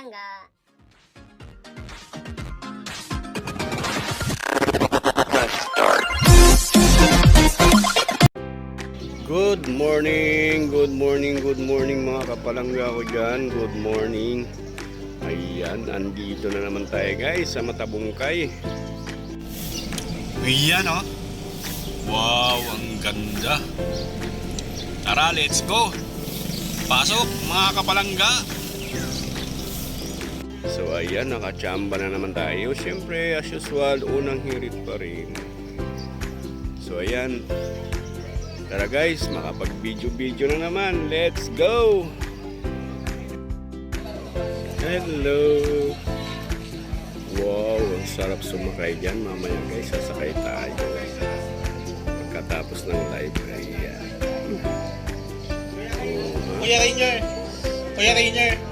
kapalangga. Good morning, good morning, good morning mga kapalangga ko dyan. Good morning. Ayan, andito na naman tayo guys sa Matabungkay. Ayan oh. Wow, ang ganda. Tara, let's go. Pasok mga kapalangga. So ayan, nakachamba na naman tayo. Siyempre, as usual, unang hirit pa rin. So ayan, Tara guys, makapag-video-video na naman. Let's go! Hello! Wow, ang sarap sumakay dyan. Mamaya guys, sasakay tayo. Pagkatapos ng live. Ha? Kuya Rainier! Kuya Rainier!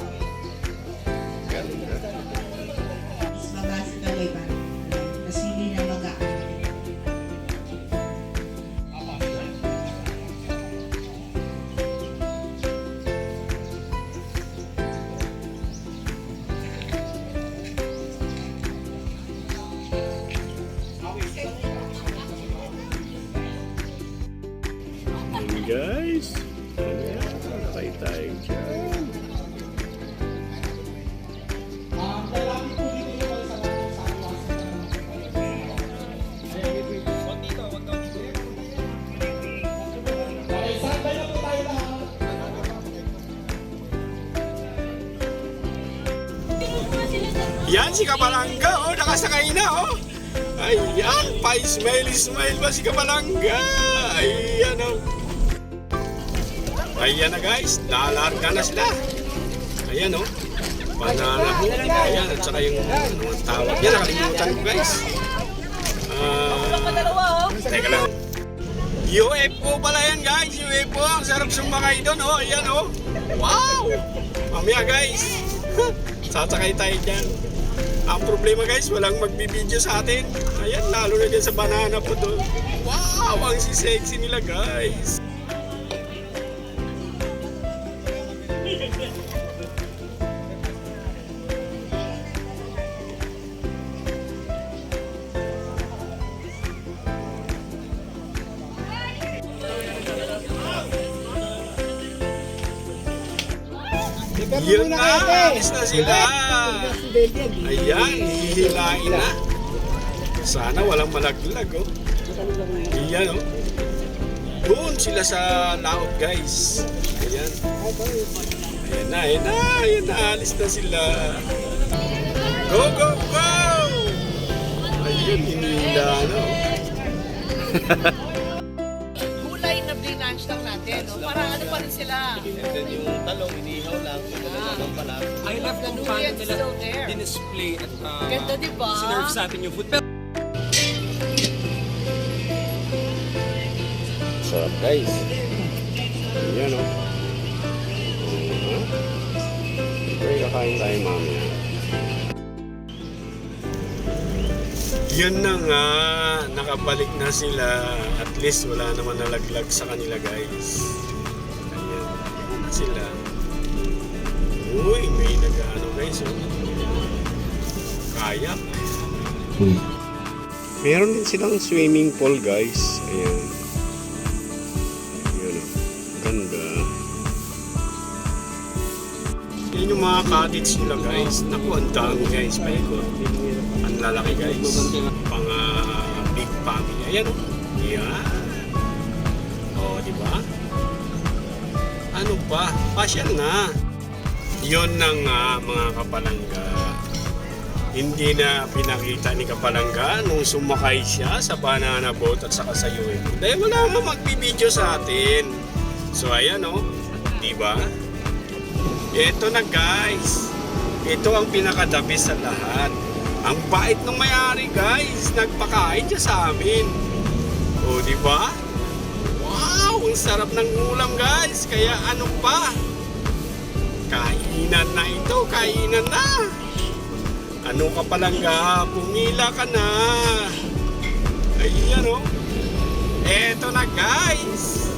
Tayo dyan. Yan si Kapalangga, oh, nakasakay na, oh. Ayan, pa-smile, smile ba si Kapalangga? Ayan, oh. Ayan na guys, lalarga na sila. Ayan, oh. Banana ho. Ayan, at saka yung ano ang tawag. Yan, nakalimutan ko guys. Ah, teka lang. UFO pala yan guys, UFO. Ang sarap sumakay doon, oh. Ayan, oh. Wow! Mamaya guys, sasakay tayo dyan. Ang problema guys, walang magbibideo sa atin. Ayan, lalo na dyan sa banana po doon. Wow, ang si-sexy nila guys. Yun na, alis na sila. Ayan, hihilain na. Sana walang malaglag, oh. Ayan, oh. Doon sila sa laot, guys. Ayan. Ayan na, ayan na, ayan na, alis na sila. Go, go, go! Ayun, hinila na, oh. gulay na blinange lang natin, no? Para ano pa rin sila. And then yung talong, The kung paano nila dinisplay at uh, Ganda, di ba? sinerve sa atin yung food. Pero Sarap, guys. Oh. Uh-huh. Okay, kakain tayo mamaya. Yun na nga, nakabalik na sila. At least wala naman nalaglag sa kanila, guys. Ayan, sila. Uy, oh. Kayak. Meron din silang swimming pool, guys. Ayan. Yun, oh. Ganda. Yan yung mga cottage nila guys. Naku, ang dami guys. Paikot. Ang lalaki guys. Pang ah, big family. Ayan o. Yan. O, di ba? Ano pa? Pasyal na. Yon na nga mga kapalangga. Hindi na pinakita ni Kapalangga nung sumakay siya sa banana boat at saka sa UFO. Dahil wala nga magbibideo sa atin. So ayan o, di ba? Ito na guys. Ito ang pinakadabi sa lahat. Ang bait ng may-ari guys. Nagpakain siya sa amin. O di ba? Wow, ang sarap ng ulam guys. Kaya ano pa? Kainan na ito, kainan na. Ano ka palang ga? Pumila ka na. Ayan o. Eto na guys.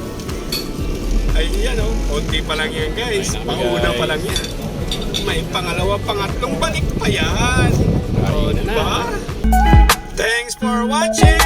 Ayan o. Konti pa lang yan guys. Pauna pa lang yan. may pangalawa, pangatlong balik pa yan. O, diba? Thanks for watching!